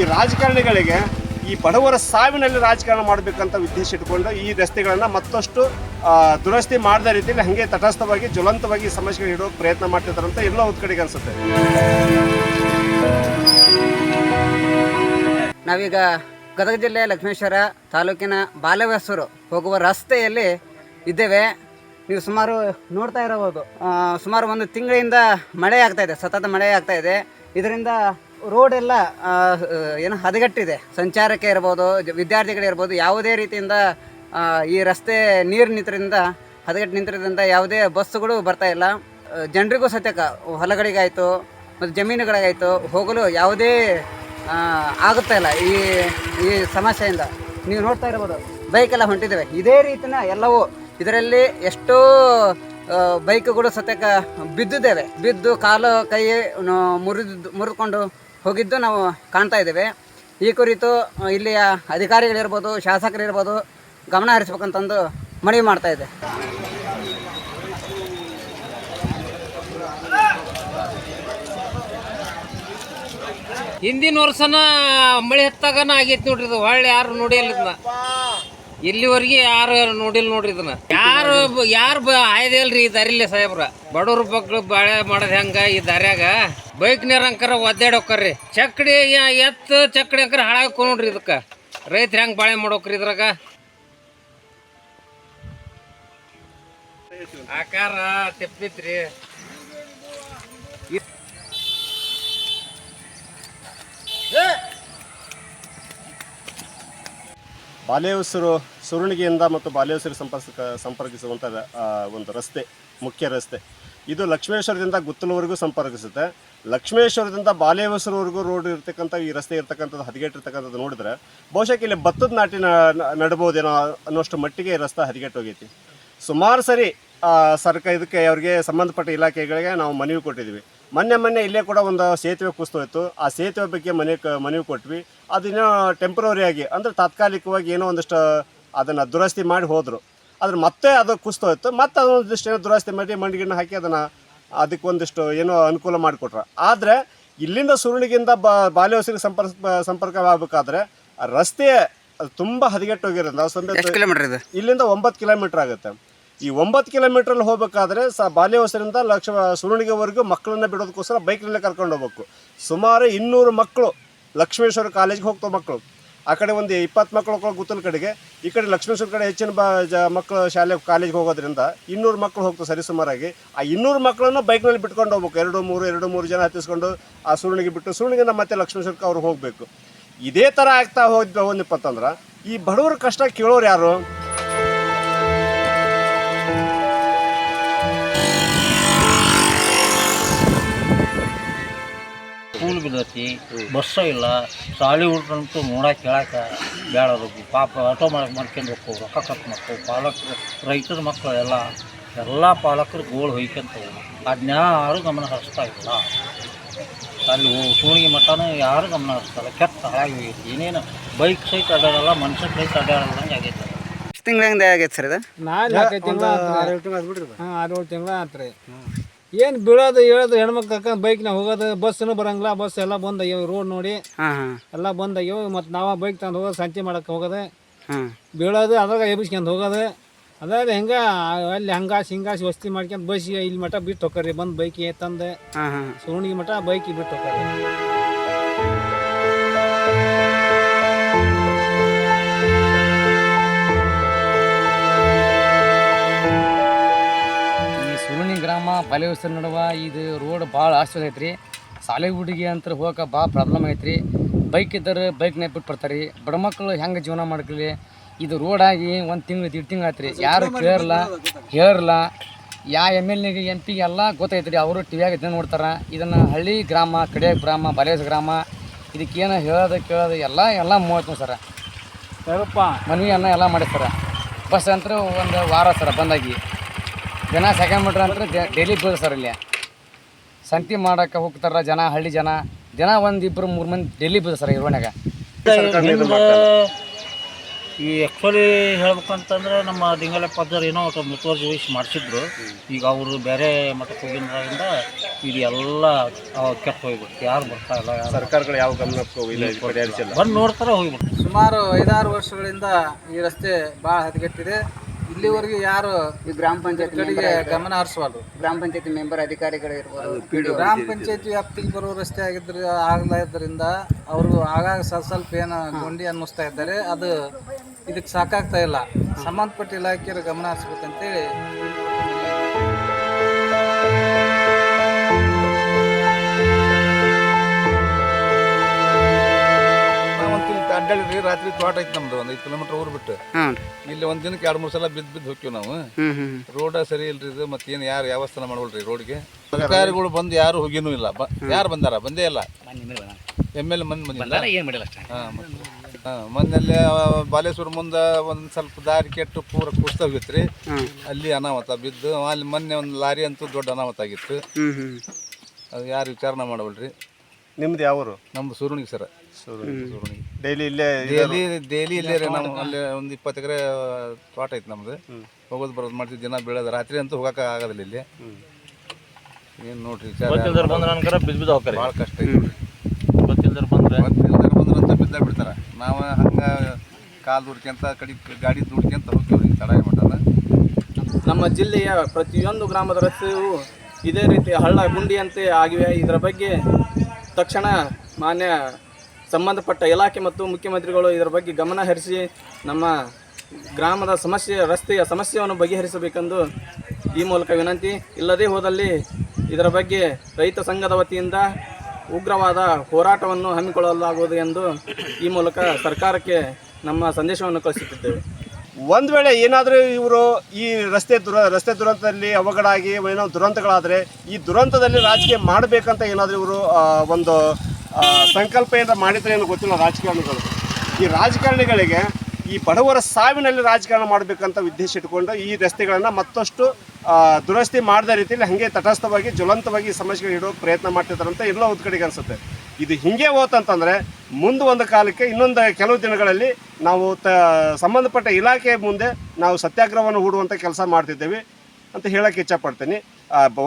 ಈ ರಾಜಕಾರಣಿಗಳಿಗೆ ಈ ಬಡವರ ಸಾವಿನಲ್ಲಿ ರಾಜಕಾರಣ ಮಾಡಬೇಕಂತ ಉದ್ದೇಶ ಇಟ್ಕೊಂಡು ಈ ರಸ್ತೆಗಳನ್ನು ಮತ್ತಷ್ಟು ದುರಸ್ತಿ ಮಾಡದ ರೀತಿಯಲ್ಲಿ ಹಾಗೆ ತಟಸ್ಥವಾಗಿ, ಜ್ವಲಂತವಾಗಿ ಈ ಸಮಸ್ಯೆಗಳು ಇಡೋಕೆ ಪ್ರಯತ್ನ ಮಾಡ್ತಿದ್ದಾರೆ ಅಂತ ಎಲ್ಲೋ ಒಂದು ಕಡೆಗೆ ಅನಿಸುತ್ತೆ. ನಾವೀಗ ಗದಗ ಜಿಲ್ಲೆ ಲಕ್ಷ್ಮೇಶ್ವರ ತಾಲೂಕಿನ ಬಾಲವೇಸೂರು ಹೋಗುವ ರಸ್ತೆಯಲ್ಲಿ ಇದ್ದೇವೆ. ನೀವು ಸುಮಾರು ನೋಡ್ತಾ ಇರಬಹುದು. ಸುಮಾರು ಒಂದು ತಿಂಗಳಿಂದ ಮಳೆ ಆಗ್ತಾ ಇದೆ, ಸತತ ಮಳೆ ಆಗ್ತಾ ಇದೆ. ಇದರಿಂದ ರೋಡ್ ಎಲ್ಲ ಏನು ಹದಗೆಟ್ಟಿದೆ. ಸಂಚಾರಕ್ಕೆ ಇರ್ಬೋದು ವಿದ್ಯಾರ್ಥಿಗಳಿರ್ಬೋದು ಯಾವುದೇ ರೀತಿಯಿಂದ ಈ ರಸ್ತೆ ನೀರು ನಿಂತರಿಂದ, ಹದಗೆಟ್ಟು ನಿಂತಿರೋದ್ರಿಂದ ಯಾವುದೇ ಬಸ್ಸುಗಳು ಬರ್ತಾ ಇಲ್ಲ. ಜನರಿಗೂ ಸತ್ಯಕ, ಹೊಲಗಳಿಗಾಯಿತು, ಮತ್ತು ಜಮೀನುಗಳಿಗಾಯಿತು, ಹೋಗಲು ಯಾವುದೇ ಆಗುತ್ತಾ ಇಲ್ಲ ಈ ಈ ಸಮಸ್ಯೆಯಿಂದ. ನೀವು ನೋಡ್ತಾ ಇರ್ಬೋದು ಬೈಕೆಲ್ಲ ಹೊಂಟಿದ್ದೇವೆ. ಇದೇ ರೀತಿನ ಎಲ್ಲವೂ ಇದರಲ್ಲಿ ಎಷ್ಟೋ ಬೈಕ್ಗಳು ಸತ್ಯಕ ಬಿದ್ದಿದ್ದೇವೆ. ಬಿದ್ದು ಕಾಲು ಕೈ ಮುರಿದು, ಮುರಿದುಕೊಂಡು ಹೋಗಿದ್ದು ನಾವು ಕಾಣ್ತಾ ಇದ್ದೇವೆ. ಈ ಕುರಿತು ಇಲ್ಲಿಯ ಅಧಿಕಾರಿಗಳಿರ್ಬೋದು, ಶಾಸಕರಿರ್ಬೋದು ಗಮನ ಹರಿಸ್ಬೇಕಂತಂದು ಮನವಿ ಮಾಡ್ತಾ ಇದೆ ಹಿಂದಿನ ವರ್ಷನ ಮಳೆ ಹತ್ತಾಗನ ಆಗೈತಿ ನೋಡ್ರಿ ಇದು. ಹೊಳ್ಳಿ ಯಾರು ನೋಡಿಯಲ್ಲ ಇಲ್ಲಿವರೆಗೆ ಯಾರು ನೋಡಿಲ್ಲ ನೋಡ್ರಿ ಇದನ್ನ. ಯಾರು ಯಾರು ಆಯ್ದೆ ಇಲ್ರಿ ಈ ದಾರಿಲಿ ಸಾಹೇಬ್ರ. ಬಡವ್ರ ಮಕ್ಳು ಬಾಳೆ ಮಾಡೋದ್ ಹೆಂಗ ಈ ದಾರ್ಯಾಗ? ಬೈಕ್ ಅಂಕರ ಒದ್ದಾಡ್ ಹೋಗ್ರಿ ಚಕ್ಡಿ ಎತ್ತ ಚಕ್ಡಿ ಅಂಕರ ಹಾಳಾಗ್ ನೋಡ್ರಿ ಇದಕ್ಕ. ರೈತರ ಹೆಂಗ್ ಬಾಳೆ ಮಾಡೋಕ್ರಿ ಇದ್ರಾಗ? ಆಕಾರ ತೆಪ್ಪಿತ್ರಿ. ಬಾಲೇಹೊಸರು ಸುರುಳಿಗೆಯಿಂದ ಮತ್ತು ಬಾಲೇಹೊಸರು ಸಂಪರ್ಕ ಸಂಪರ್ಕಿಸುವಂಥ ಒಂದು ರಸ್ತೆ, ಮುಖ್ಯ ರಸ್ತೆ. ಇದು ಲಕ್ಷ್ಮೇಶ್ವರದಿಂದ ಗುತ್ತಲವರೆಗೂ ಸಂಪರ್ಕಿಸುತ್ತೆ. ಲಕ್ಷ್ಮೇಶ್ವರದಿಂದ ಬಾಲೇಹೊಸರವರೆಗೂ ರೋಡ್ ಇರ್ತಕ್ಕಂಥ, ಈ ರಸ್ತೆ ಇರ್ತಕ್ಕಂಥದ್ದು ಹದಗೆಟ್ಟಿರ್ತಕ್ಕಂಥದ್ದು ನೋಡಿದ್ರೆ ಬಹುಶಃ ಇಲ್ಲಿ ಭತ್ತದ ನಾಟಿ ನ- ನ- ನಡ್ಬೋದೇನೋ ಅನ್ನೋಷ್ಟು ಮಟ್ಟಿಗೆ ಈ ರಸ್ತೆ ಹದಗೆಟ್ಟೋಗೈತಿ ಸುಮಾರು ಸರಿ ಸರ್ಕ ಇದಕ್ಕೆ ಅವ್ರಿಗೆ ಸಂಬಂಧಪಟ್ಟ ಇಲಾಖೆಗಳಿಗೆ ನಾವು ಮನವಿ ಕೊಟ್ಟಿದ್ವಿ ಮೊನ್ನೆ ಮೊನ್ನೆ ಇಲ್ಲೇ ಕೂಡ ಒಂದು ಸೇತುವೆ ಕುಸ್ತೋಯ್ತು ಆ ಸೇತುವೆ ಬಗ್ಗೆ ಮನೆ ಮನವಿ ಕೊಟ್ವಿ. ಅದಿನ್ನೂ ಟೆಂಪ್ರವರಿ ಆಗಿ ಅಂದರೆ ತಾತ್ಕಾಲಿಕವಾಗಿ ಏನೋ ಒಂದಿಷ್ಟು ಅದನ್ನು ದುರಸ್ತಿ ಮಾಡಿ ಹೋದರು. ಆದ್ರೆ ಮತ್ತೆ ಅದು ಕುಸ್ತೋಯ್ತು ಮತ್ತೆ ಅದೊಂದಿಷ್ಟು ಏನೋ ದುರಸ್ತಿ ಮಾಡಿ ಮಂಡಿಗಿನ ಹಾಕಿ ಅದನ್ನು ಅದಕ್ಕೆ ಒಂದಿಷ್ಟು ಏನೋ ಅನುಕೂಲ ಮಾಡಿಕೊಟ್ರು. ಆದರೆ ಇಲ್ಲಿಂದ ಸುರುಳಿಗಿಂದ ಬಾ ಬಾಲ್ಯವಸಿಗೆ ಸಂಪರ್ಕ ಸಂಪರ್ಕವಾಗಬೇಕಾದ್ರೆ ರಸ್ತೆ ಅದು ತುಂಬ ಹದಗೆಟ್ಟೋಗಿರೋದು ನಾವು ಸಂದೆ ಇಲ್ಲಿಂದ ಒಂಬತ್ತು ಕಿಲೋಮೀಟರ್ ಆಗುತ್ತೆ. ಈ ಒಂಬತ್ತು ಕಿಲೋಮೀಟ್ರಲ್ಲಿ ಹೋಗಬೇಕಾದ್ರೆ ಸ ಬಾಲ್ಯವಸರಿಂದ ಲಕ್ಷ ಸುರುಣಿಗೆವರೆಗೂ ಮಕ್ಕಳನ್ನ ಬಿಡೋದಕ್ಕೋಸ್ಕರ ಬೈಕ್ನಲ್ಲೇ ಕರ್ಕೊಂಡು ಹೋಗ್ಬೇಕು. ಸುಮಾರು ಇನ್ನೂರು ಮಕ್ಕಳು ಲಕ್ಷ್ಮೇಶ್ವರ ಕಾಲೇಜ್ಗೆ ಹೋಗ್ತಾವೆ ಮಕ್ಕಳು. ಆ ಕಡೆ ಒಂದು ಇಪ್ಪತ್ತು ಮಕ್ಕಳು ಗುತ್ತಲ ಕಡೆಗೆ. ಈ ಕಡೆ ಲಕ್ಷ್ಮೇಶ್ವರ ಕಡೆ ಹೆಚ್ಚಿನ ಬಾ ಜ ಮಕ್ಕಳು ಶಾಲೆ ಕಾಲೇಜ್ಗೆ ಹೋಗೋದ್ರಿಂದ ಇನ್ನೂರು ಮಕ್ಕಳು ಸರಿ ಸುಮಾರಾಗಿ. ಆ ಇನ್ನೂರು ಮಕ್ಕಳನ್ನು ಬೈಕ್ನಲ್ಲಿ ಬಿಟ್ಕೊಂಡು ಹೋಗ್ಬೇಕು. ಎರಡು, ಮೂರು ಎರಡು, ಮೂರು ಜನ ಹತ್ತಿಸ್ಕೊಂಡು ಆ ಸುರುಣಿಗೆ ಬಿಟ್ಟು ಸುರುಣಿಗೆನ ಮತ್ತೆ ಲಕ್ಷ್ಮೇಶ್ವರಕ್ಕೆ ಅವ್ರು ಹೋಗಬೇಕು. ಇದೇ ಥರ ಆಗ್ತಾ ಹೋದ್ ಹೋದ್ನಪ್ಪ ಅಂತಂದ್ರೆ ಈ ಬಡವ್ರ ಕಷ್ಟ ಕೇಳೋರು ಯಾರು? ಸ್ಕೂಲ್ ಬಿದ್ದೈತಿ ಬಸ್ಸ ಇಲ್ಲ ಶಾಲೆ ಹುಡ್ರಂತೂ ನೋಡಕ್ಕೆ ಬೇಡ ರೂಬಿ ಪಾಪ ಆಟೋ ಮಾಡಕ್ಕೆ ಮಾಡ್ಕೊಂಡು ಹೋಗ್ಕೋ ರೊಕ್ಕ ಖರ್ಚು ಮಾಡ್ಕೋ ಪಾಲಕರು ರೈತರ ಮಕ್ಕಳು ಎಲ್ಲ ಎಲ್ಲ ಪಾಲಕರು ಗೋಳು ಹೊಯ್ಕೊಂತವು. ಅದನ್ನಾರು ಗಮನ ಹರಿಸ್ತಾ ಇಲ್ಲ. ಅಲ್ಲಿ ಸೂಣಿಗೆ ಮಟ್ಟನೂ ಯಾರು ಗಮನ ಹರಿಸ್ತಾರೆ ಕೆಟ್ಟ ಹಾಳಾಗಿ ಹೋಗೈತಿ ಏನೇನು ಬೈಕ್ ಸಹಿತ ಅಡ್ಡಾಡಲ್ಲ ಮನುಷ್ಯ ಸಹಿತ ಅಡ್ಡಾಡಲ್ದಂಗೆ ಆಗೈತೆ. ಎಷ್ಟು ತಿಂಗಳಿಂದ ಆಗೈತೆ ಸರ್ ಇದು? ನಾಲ್ಕು ತಿಂಗಳ ಹಾಂ ಆರು ಏಳು ತಿಂಗಳ ಆತ್ರಿ. ಏನು ಬೀಳೋದು ಹೇಳೋದು ಹೆಣ್ಮಕ್ಳು ಕರ್ಕೊಂಡು ಬೈಕ್ನಾಗ ಹೋಗೋದು ಬಸ್ಸನ್ನು ಬರಂಗಿಲ್ಲ ಬಸ್ ಎಲ್ಲ ಬಂದ್ ಆಗ್ಯಾವ ರೋಡ್ ನೋಡಿ. ಹಾಂ ಹಾಂ. ಎಲ್ಲ ಬಂದ್ ಆಗ್ಯಾವ ಮತ್ತು ನಾವು ಬೈಕ್ ತಂದು ಹೋಗೋದು ಸಂತೆ ಮಾಡಕ್ಕೆ ಹೋಗೋದು. ಹಾಂ. ಬೀಳೋದು ಅದ್ರಾಗ ಎಬ್ಬಿಸ್ಕೊಂಡು ಹೋಗೋದು. ಅದಾದ ಹೆಂಗೆ ಅಲ್ಲಿ ಹಂಗಾಸಿ ಹಿಂಗಾಸಿ ವಸ್ತಿ ಮಾಡ್ಕೊಂಡು ಬಸ್ ಇಲ್ಲಿ ಮಠ ಬಿಟ್ಟು ಹೋಗ್ರಿ ಬಂದು ಬೈಕ್ ತಂದೆ. ಹಾಂ ಹಾಂ. ಸುವರ್ಣಿಗೆ ಮಠ ಬೈಕಿಗೆ ಬಿಟ್ಟು ಹೋಗ್ರಿ. ವ್ಯವಸ್ಥೆ ನಡುವ ಇದು ರೋಡ್ ಭಾಳ ಆಶ್ಚರ್ಯ ಐತ್ರಿ. ಶಾಲೆ ಹುಡುಗಿ ಅಂತ ಹೋಗಕ್ಕೆ ಭಾಳ ಪ್ರಾಬ್ಲಮ್ ಐತ್ರಿ. ಬೈಕ್ ಇದ್ದರೆ ಬೈಕ್ನೇ ಬಿಟ್ಟು ಬರ್ತಾರೆ ರೀ ಬಡ ಮಕ್ಕಳು ಹೆಂಗೆ ಜೀವನ ಮಾಡ್ಕೊಳ್ಳಿ ಇದು ರೋಡ್ ಆಗಿ ಒಂದು ತಿಂಗಳು ಎರಡು ತಿಂಗಳು ಆಯ್ತು ರೀ ಯಾರು ಕೇಳಲ್ಲ ಹೇಳಲ್ಲ ಯಾ ಎಂ ಎಲ್ ಎಗೆ ಎಂ ಪಿಗೆ ಎಲ್ಲ ಗೊತ್ತೈತ್ರಿ. ಅವರು ಟಿ ವಿಯಾಗ ಇದನ್ನ ನೋಡ್ತಾರೆ? ಇದನ್ನು ಹಳ್ಳಿ ಗ್ರಾಮ ಕಡೆ ಗ್ರಾಮ ಬಲೇಸ ಗ್ರಾಮ ಇದಕ್ಕೇನು ಹೇಳೋದು ಕೇಳೋದು ಎಲ್ಲ ಎಲ್ಲ ಮೂವತ್ತು ಸರ. ಮನವಿಯನ್ನು ಎಲ್ಲ ಮಾಡಿರ್ತಾರೆ ಬಸ್ ಅಂತೂ ಒಂದು ವಾರ ಸರ ಬಂದಾಗಿ. ಜನ ಸೆಕೆಂಡ್ ಮೀಟ್ರ್ ಅಂದ್ರೆ ಡೈಲಿ ಬೀಳ್ ಸರ್ ಇಲ್ಲಿ. ಸಂತಿ ಮಾಡಕ್ಕೆ ಹೋಗ್ತಾರ ಜನ ಹಳ್ಳಿ ಜನ. ಜನ ಒಂದು ಇಬ್ಬರು ಮೂರು ಮಂದಿ ಡೈಲಿ ಬೀಳ್ ಸರ್ ಇರೋಣ್ಯಾಗ ಈ ಆ್ಯಕ್ಚುಲಿ ಹೇಳ್ಬೇಕಂತಂದ್ರೆ ನಮ್ಮ ದಿಂಗಲಪ್ಪ ಅಜ್ಜರು ಏನೋ ಒಟ್ಟು ಮುತುವರ್ಜಿ ವಹಿಸಿ ಮಾಡಿಸಿದ್ರು. ಈಗ ಅವರು ಬೇರೆ ಮಠಕ್ಕೆ ಹೋಗಿದ್ರಿಂದ ಇದು ಎಲ್ಲ ಕೆಟ್ಟು ಹೋಗ್ಬಿಡ್ತು. ಯಾರು ಬರ್ತಾ ಇಲ್ಲ ಸರ್ಕಾರಗಳು ಯಾವ ಗಮನಕ್ಕೂ ಬಂದು ನೋಡ್ತಾರೆ ಹೋಗ್ಬಿಡ್ತು. ಸುಮಾರು ಐದಾರು ವರ್ಷಗಳಿಂದ ಈ ರಸ್ತೆ ಭಾಳ ಹದಗೆಟ್ಟಿದೆ. ಇಲ್ಲಿವರೆಗೆ ಯಾರು ಈ ಗ್ರಾಮ ಪಂಚಾಯತ್ ಕಡೆಗೆ ಗಮನ ಹರಿಸಬಾರ್ದು. ಗ್ರಾಮ ಪಂಚಾಯತಿ ಮೆಂಬರ್ ಅಧಿಕಾರಿಗಳು ಇರ್ಬೋದು ಗ್ರಾಮ ಪಂಚಾಯತಿ ವ್ಯಾಪ್ತಿಗೆ ಬರುವ ರಸ್ತೆ ಆಗಿದ್ರೆ ಆಗಲಾದ್ರಿಂದ ಅವರು ಆಗಾಗ ಸ್ವಲ್ಪ ಸ್ವಲ್ಪ ಏನು ಗುಂಡಿ ಅನ್ನಿಸ್ತಾ ಇದ್ದಾರೆ. ಅದು ಇದಕ್ಕೆ ಸಾಕಾಗ್ತಾ ಇಲ್ಲ. ಸಂಬಂಧಪಟ್ಟ ಇಲಾಖೆಯರು ಗಮನ ಹರಿಸ್ಬೇಕಂತೇಳಿ ರಾತ್ರಿ ತೋಟ ಐತಿ ನಮ್ದು ಒಂದು ಐದು ಕಿಲೋಮೀಟರ್ ಊರು ಬಿಟ್ಟು. ಹಾಂ ಇಲ್ಲಿ ಒಂದ್ ದಿನಕ್ಕೆ ಎರಡು ಮೂರು ಸಲ ಬಿದ್ದು ಬಿದ್ದು ಹೋಗ್ತೀವಿ ನಾವು. ಹ್ಞೂ ಹ್ಞೂ ರೋಡ ಸರಿ ಇಲ್ರಿ ಇದು ಮತ್ತೇನು ಯಾರು ಯಾರು ವ್ಯವಸ್ಥೆ ಮಾಡವಲ್ರಿ ರೋಡ್ಗೆ. ಅಧಿಕಾರಿಗಳು ಬಂದು ಯಾರು ಹೋಗಿನೂ ಇಲ್ಲ. ಬ ಯಾರು ಬಂದಾರ? ಬಂದೇ ಇಲ್ಲ. ಎಂ ಎಲ್ ಮಂದಿ ಬಂದಿಲ್ಲ? ಹಾಂ ಮೊನ್ನೆಲ್ಲಿ ಬಾಲೇಶ್ವರ ಮುಂದೆ ಒಂದು ಸ್ವಲ್ಪ ದಾರಿ ಕೆಟ್ಟು ಪೂರ ಕುಸ್ತ ಹೋಗಿತ್ರಿ. ಅಲ್ಲಿ ಅನಾಹುತ ಬಿದ್ದು ಅಲ್ಲಿ ಮೊನ್ನೆ ಒಂದು ಲಾರಿ ಅಂತೂ ದೊಡ್ಡ ಅನಾಹುತ ಆಗಿತ್ತು. ಹ್ಞೂ ಹ್ಞೂ. ಅದು ಯಾರು ವಿಚಾರಣೆ ಮಾಡವಲ್ರಿ? ನಿಮ್ದು ಯಾವರು? ನಮ್ದು ಸೂರ್ಣಿಗೆ ಸರ್. ಸೂರ್ಣಿಗೆ. ಡೈಲಿ ಇಲ್ಲೇ ಡೈಲಿ ಡೈಲಿ ಇಲ್ಲೇ ರೀ ನಾವು ಅಲ್ಲಿ ಒಂದು ಇಪ್ಪತ್ತು ಎಕರೆ ತೋಟ ಐತೆ ನಮ್ದು. ಹೋಗೋದು ಬರೋದು ಮಾಡ್ತೀವಿ ದಿನ ಬೀಳೋದು ರಾತ್ರಿ ಅಂತೂ ಹೋಗಕ್ಕೆ ಆಗೋದಿಲ್ಲ ಇಲ್ಲಿ. ಏನು ನೋಡ್ರಿ ವಿಚಾರ ಭಾಳ ಕಷ್ಟ ಐತಿ. ಬಂದ್ರೆ? ಅಂತ ಬಿದ್ದ ಬಿಡ್ತಾರೆ. ನಾವು ಹಂಗೆ ಕಾಲು ದುಡ್ಕೊಂತ ಕಡಿ ಗಾಡಿ ದುಡ್ಕೊಂತ ಹೋಗ್ತೀವಿ ರೀ ತಡ ಮಟ್ಟದ ನಮ್ಮ ಜಿಲ್ಲೆಯ ಪ್ರತಿಯೊಂದು ಗ್ರಾಮದ ರಸ್ತೆಯು ಇದೇ ರೀತಿ ಹಳ್ಳ ಗುಂಡಿಯಂತೆ ಆಗಿವೆ. ಇದರ ಬಗ್ಗೆ ತಕ್ಷಣ ಮಾನ್ಯ ಸಂಬಂಧಪಟ್ಟ ಇಲಾಖೆ ಮತ್ತು ಮುಖ್ಯಮಂತ್ರಿಗಳು ಇದರ ಬಗ್ಗೆ ಗಮನ ಹರಿಸಿ ನಮ್ಮ ಗ್ರಾಮದ ಸಮಸ್ಯೆ, ರಸ್ತೆಯ ಸಮಸ್ಯೆಯನ್ನು ಬಗೆಹರಿಸಬೇಕೆಂದು ಈ ಮೂಲಕ ವಿನಂತಿ. ಇಲ್ಲದೇ ಹೋದಲ್ಲಿ ಇದರ ಬಗ್ಗೆ ರೈತ ಸಂಘದ ವತಿಯಿಂದ ಉಗ್ರವಾದ ಹೋರಾಟವನ್ನು ಹಮ್ಮಿಕೊಳ್ಳಲಾಗುವುದು ಎಂದು ಈ ಮೂಲಕ ಸರ್ಕಾರಕ್ಕೆ ನಮ್ಮ ಸಂದೇಶವನ್ನು ಕಳಿಸುತ್ತಿದ್ದೇವೆ. ಒಂದು ವೇಳೆ ಏನಾದರೂ ಇವರು ಈ ರಸ್ತೆ ದುರ, ರಸ್ತೆ ದುರಂತದಲ್ಲಿ ಅವಘಡ ಆಗಿ ಏನೋ ದುರಂತಗಳಾದರೆ, ಈ ದುರಂತದಲ್ಲಿ ರಾಜಕೀಯ ಮಾಡಬೇಕಂತ ಏನಾದರೂ ಇವರು ಒಂದು ಸಂಕಲ್ಪದಿಂದ ಮಾಡಿದ್ರೆ ಏನೋ ಗೊತ್ತಿಲ್ಲ ರಾಜಕಾರಣಿಗಳು. ಈ ರಾಜಕಾರಣಿಗಳಿಗೆ ಈ ಬಡವರ ಸಾವಿನಲ್ಲಿ ರಾಜಕಾರಣ ಮಾಡಬೇಕಂತ ಉದ್ದೇಶ ಇಟ್ಕೊಂಡು ಈ ರಸ್ತೆಗಳನ್ನು ಮತ್ತಷ್ಟು ದುರಸ್ತಿ ಮಾಡಿದ ರೀತಿಯಲ್ಲಿ ಹಾಗೆ ತಟಸ್ಥವಾಗಿ, ಜ್ವಲಂತವಾಗಿ ಸಮಸ್ಯೆಗಳು ಇಡೋ ಪ್ರಯತ್ನ ಮಾಡ್ತಿದ್ದಾರೆ ಅಂತ ಎಲ್ಲೋ ಒಂದು ಕಡೆಗೆ ಅನಿಸುತ್ತೆ. ಇದು ಹಿಂಗೆ ಹೋತಂತಂದರೆ ಮುಂದೆ ಒಂದು ಕಾಲಕ್ಕೆ ಇನ್ನೊಂದು ಕೆಲವು ದಿನಗಳಲ್ಲಿ ನಾವು ತ ಸಂಬಂಧಪಟ್ಟ ಇಲಾಖೆ ಮುಂದೆ ನಾವು ಸತ್ಯಾಗ್ರಹವನ್ನು ಹೂಡುವಂಥ ಕೆಲಸ ಮಾಡ್ತಿದ್ದೇವೆ ಅಂತ ಹೇಳಕ್ಕೆ ಇಚ್ಛಪಡ್ತೀನಿ.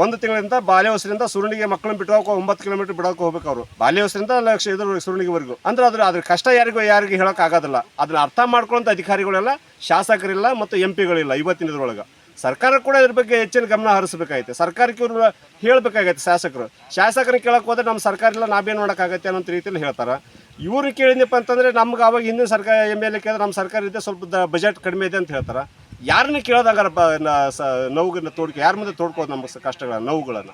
ಒಂದು ತಿಂಗಳಿಂದ ಬಾಲ್ಯವಸರಿಂದ ಸುರುಣಿಗೆ ಮಕ್ಕಳನ್ನ ಹೋಗೋ ಒಂಬತ್ತು ಕಿಲೋಮೀಟರ್ ಬಿಡೋಕೆ ಹೋಗ್ಬೇಕು ಅವರು. ಬಾಲ್ಯವಸರಿಂದ ಲಕ್ಷ ಇದ್ರ ಸುರುಣಿಗೆವರೆಗೂ ಅಂದ್ರೆ ಅದ್ರ ಅದ್ರ ಕಷ್ಟ ಯಾರಿಗೂ ಯಾರಿಗೂ ಹೇಳೋಕ್ಕಾಗೋದಿಲ್ಲ. ಅದನ್ನ ಅರ್ಥ ಮಾಡ್ಕೊಳ್ಳೋಂಥ ಅಧಿಕಾರಿಗಳೆಲ್ಲ, ಶಾಸಕರಿಲ್ಲ ಮತ್ತು ಎಂ ಪಿಗಳಿಲ್ಲ ಇವತ್ತಿನ ಇದ್ರೊಳಗೆ. ಸರ್ಕಾರ ಕೂಡ ಇದ್ರ ಬಗ್ಗೆ ಹೆಚ್ಚಿನ ಗಮನ ಹರಿಸಬೇಕಾಗೈತೆ. ಸರ್ಕಾರಕ್ಕೆ ಇವರು ಹೇಳಬೇಕಾಗೈತೆ ಶಾಸಕರು. ಶಾಸಕರಿಗೆ ಕೇಳಕ್ಕೆ ಹೋದ್ರೆ ನಮ್ಮ ಸರ್ಕಾರ ಇಲ್ಲ, ನಾವೇನು ಮಾಡೋಕ್ಕಾಗತ್ತೆ ಅನ್ನೋ ರೀತಿಯಲ್ಲಿ ಹೇಳ್ತಾರೆ. ಇವರು ಕೇಳಿದ್ನಪ್ಪ ಅಂತಂದರೆ ನಮ್ಗೆ ಅವಾಗ ಹಿಂದಿನ ಸರ್ಕಾರ ಎಂ ಎಲ್ ಎ ಕೇಳಿದ್ರೆ ನಮ್ಮ ಸರ್ಕಾರ ಇದೆ ಸ್ವಲ್ಪ ಬಜೆಟ್ ಕಡಿಮೆ ಇದೆ ಅಂತ ಹೇಳ್ತಾರೆ. ಯಾರನ್ನ ಕೇಳೋದಾಗಾರಪ್ಪ ನೋವುಗಳನ್ನ ತೋಡ್ಕೊ ಯಾರ ಮುಂದೆ ತೋಡ್ಕೋದು ನಮ್ಮ ಕಷ್ಟಗಳ ನೋವುಗಳನ್ನು?